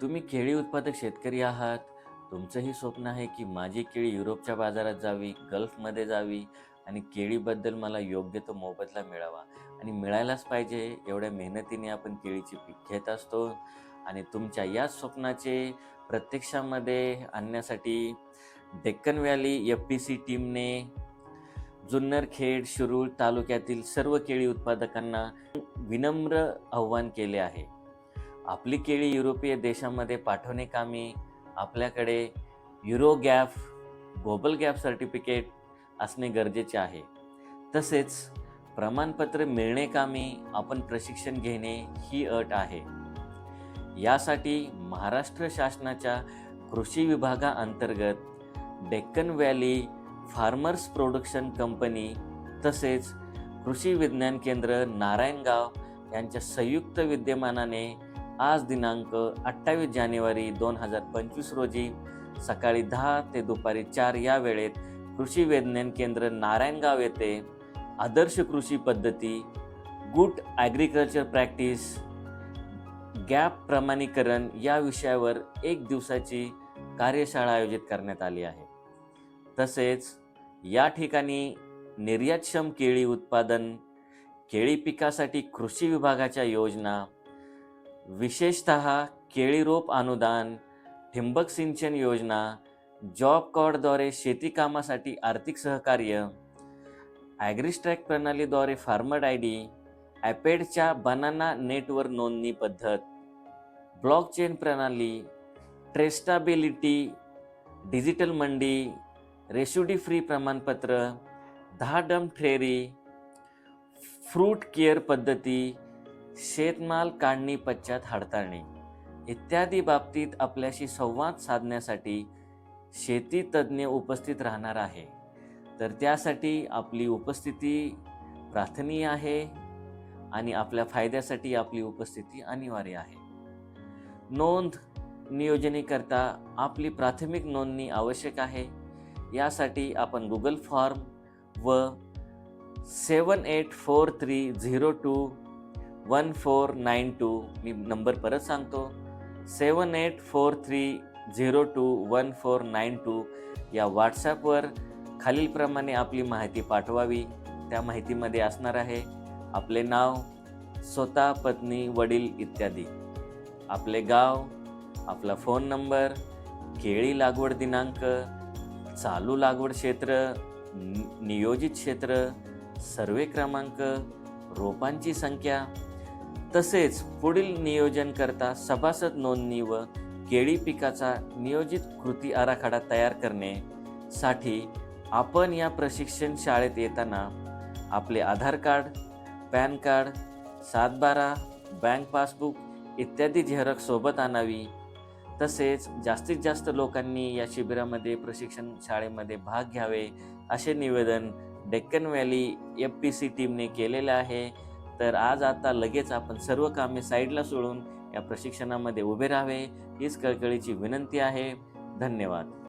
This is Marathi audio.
तुम्ही केळी उत्पादक शेतकरी आहात. तुमचंही स्वप्न आहे की माझी केळी युरोपच्या बाजारात जावी गल्फमध्ये जावी आणि केळीबद्दल मला योग्य तो मोबदला मिळावा. आणि मिळायलाच पाहिजे एवढ्या मेहनतीने आपण केळीची पीक घेत असतो. आणि तुमच्या याच स्वप्नाचे प्रत्यक्षामध्ये आणण्यासाठी Deccan valley F P C टीमने जुन्नर खेड शिरूर तालुक्यातील सर्व केळी उत्पादकांना विनम्र आव्हान केले आहे. आपली केळी युरोपीय देशामध्ये पाठवणे कामी आपल्याकडे euro GAP global GAP certificate असणे गरजेचे आहे. तसेच प्रमाणपत्र मिळणे कामी आपण प्रशिक्षण घेणे ही अट आहे. यासाठी महाराष्ट्र शासनाच्या कृषी विभागाअंतर्गत Deccan valley farmers production company तसेच कृषी विज्ञान केंद्र नारायणगाव यांच्या संयुक्त विद्यमानाने आज दिनांक अठ्ठावीस जानेवारी दोन हजार पंचवीस रोजी सकाळी दहा ते दुपारी चार या वेळेत कृषी विज्ञान केंद्र नारायणगाव येथे आदर्श कृषी पद्धती गुड ॲग्रिकल्चर प्रॅक्टिस गॅप प्रमाणीकरण या विषयावर एक दिवसाची कार्यशाळा आयोजित करण्यात आली आहे. तसेच या ठिकाणी निर्यातक्षम केळी उत्पादन केळी पिकासाठी कृषी विभागाच्या योजना विशेषत केळी रोप अनुदान ठिंबक सिंचन योजना जॉब कार्डद्वारे शेती कामासाठी आर्थिक सहकार्य ॲग्रिस्ट्रॅक प्रणालीद्वारे फार्मर आय डी ॲपेडच्या बनाना नेटवर नोंदणी पद्धत ब्लॉकचेन प्रणाली ट्रेस्टाबिलिटी डिजिटल मंडी रेशुडी फ्री प्रमाणपत्र दहा डम थेरी फ्रूट केअर पद्धती शेतमाल काढणी पश्चात हाडताळणी इत्यादी बाबतीत आपल्याशी संवाद साधण्यासाठी शेती तज्ज्ञ उपस्थित राहणार आहे. तर त्यासाठी आपली उपस्थिती प्रार्थनीय आहे आणि आपल्या फायद्यासाठी आपली उपस्थिती अनिवार्य आहे. नोंद नियोजनेकरता आपली प्राथमिक नोंदणी आवश्यक आहे. यासाठी आपण गुगल फॉर्म व seven eight four three zero two one four nine two मी नंबर परत सांगतो. Seven eight four three zero two one four nine two या व्हॉट्सॲपवर खालीलप्रमाणे आपली माहिती पाठवावी. त्या माहितीमध्ये असणार आहे आपले नाव स्वतः पत्नी वडील इत्यादी. आपले गाव आपला फोन नंबर केळी लागवड दिनांक चालू लागवड क्षेत्र नि- नियोजित क्षेत्र सर्वे क्रमांक रोपांची संख्या तसेच पुढील नियोजनकरता सभासद नोंदणी व केळी पिकाचा नियोजित कृती आराखडा तयार करणे साठी आपण या प्रशिक्षण शाळेत येताना आपले आधार कार्ड पॅन कार्ड सातबारा बँक पासबुक इत्यादी झेरॉक्स सोबत आणावी. तसेच जास्तीत जास्त लोकांनी या शिबिरामध्ये प्रशिक्षण शाळेमध्ये भाग घ्यावे असे निवेदन Deccan valley F P C टीमने केलेलं आहे. तर आज आता लगेच आपण सर्व कामे साईडला सोडून या प्रशिक्षणामध्ये उभे राहावे हीच कळकळीची विनंती आहे. धन्यवाद.